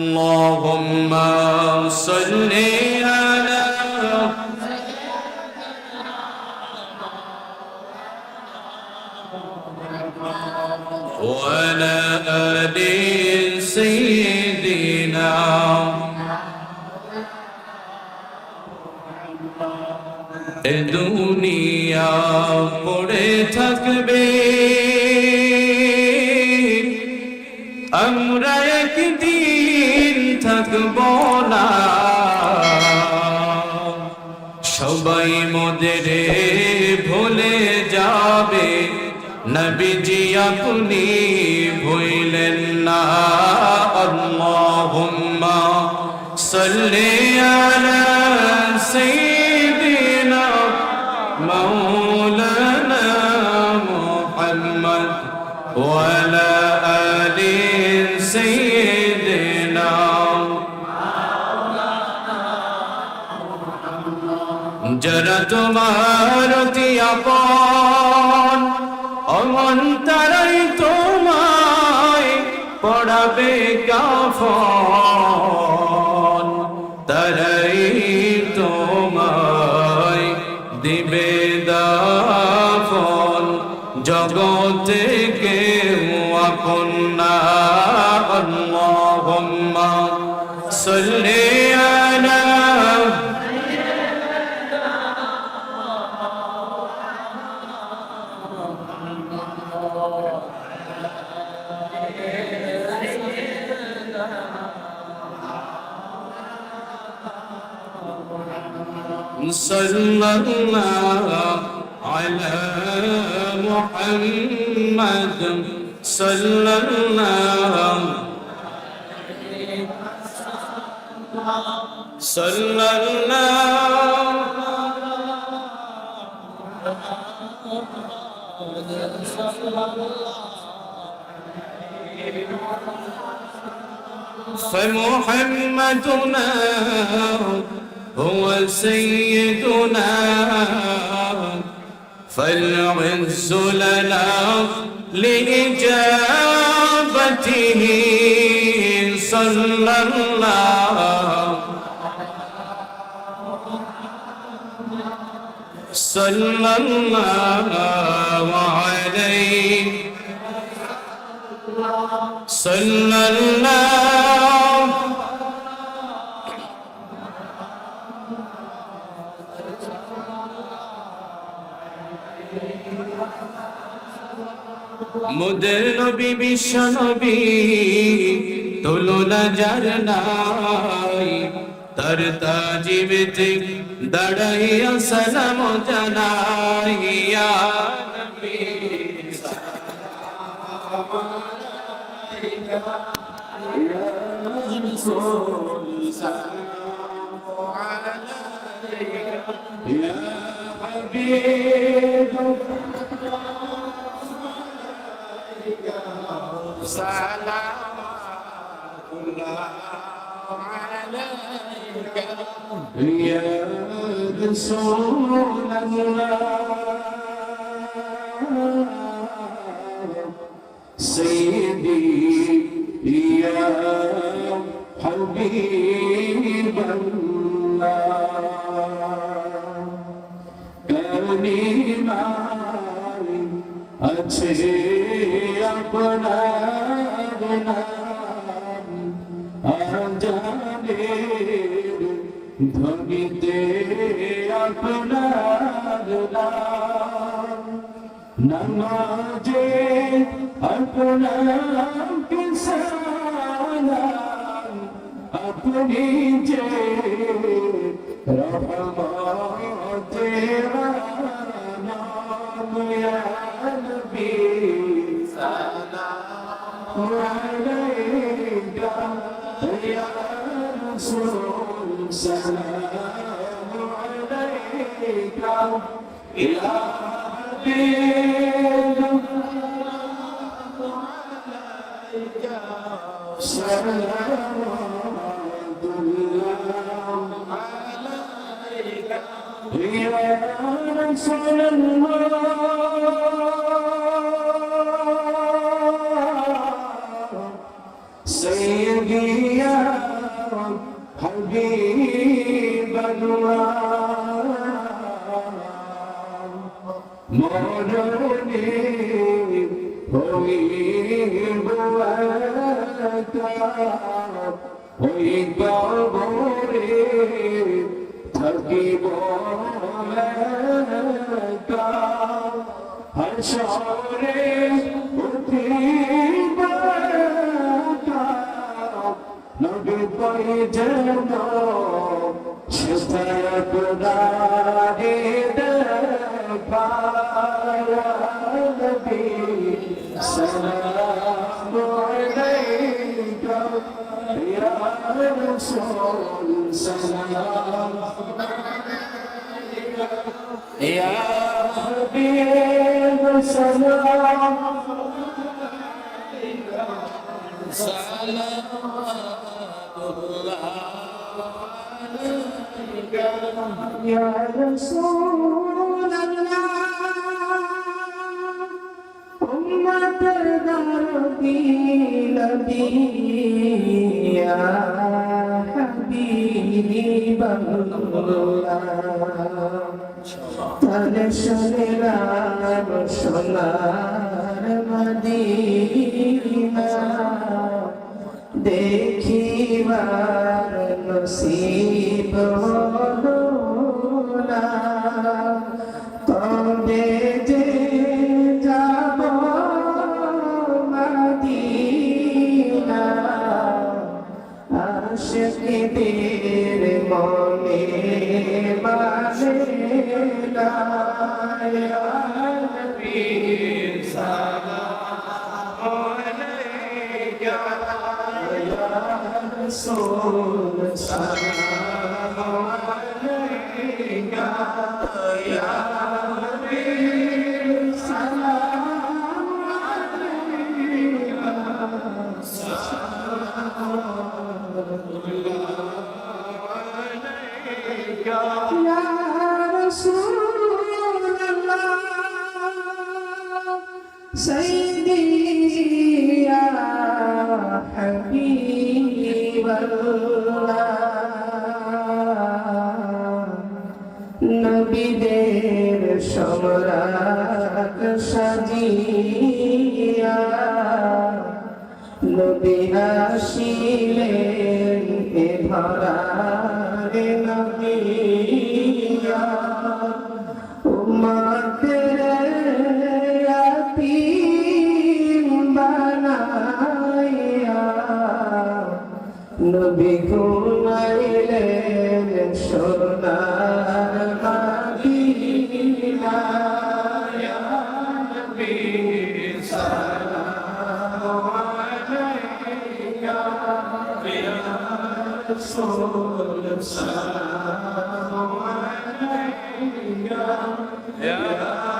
اللهم صل على وعلى آل سيدنا এ দুনিয়া পড়ে থাকবে থাকব না সবাই মোদের ভুলে যাবে। নবীজি আপনি ভুলেন না। আল্লাহুম্মা আলা যারা তোমার অতি আপন অমন তারাই তোমায় পড়াবে কাফন। তারাই তোমায় দিবে দাফন। জগতে কেউ আপন না সাল্লি صلى الله على محمد صلى الله صلى الله فمحمدنا هو سيدنا فالعز لنا لإجابته صلى الله صلى الله عليه. صلى الله মুদের নবী বিশ্ব নবী তুলনা যার নাই তার তাজিবেতে দাঁড়াইয়া সালাম জানাইয়া নবী يا حبيب سلام الله عليك يا رسول الله سيدي يا ধ্বনিতে আপনার নাম নমাজে আপনার কিসালাম আপনি যে রহমতে بك إلى سلام عليك يا رسول الله মরণে হইব ওই কবরে থাকিব হর্ষরে উঠিব নবী পরে যেন শেষদায় السلام عليك يا رسول سلام يا حبيب سلام سلام الله عليك يا رسول دربي نبي يا حبيب الله তাহলে শুনিলাম সোনার মদিনা দেখিবার নসিব হলো আশিকদের মনে মানে না ইয়া নবী সালাম। سيدي يا حبيب الله নবীদের সম্রাট সাজিয়া নবী আসিলেন এ ধরারে নবী ঘুমাইলেন সোনার মাদিনা ইয়া নবী সালাম আলাইকা ইয়া রাসূল السلام عليك يا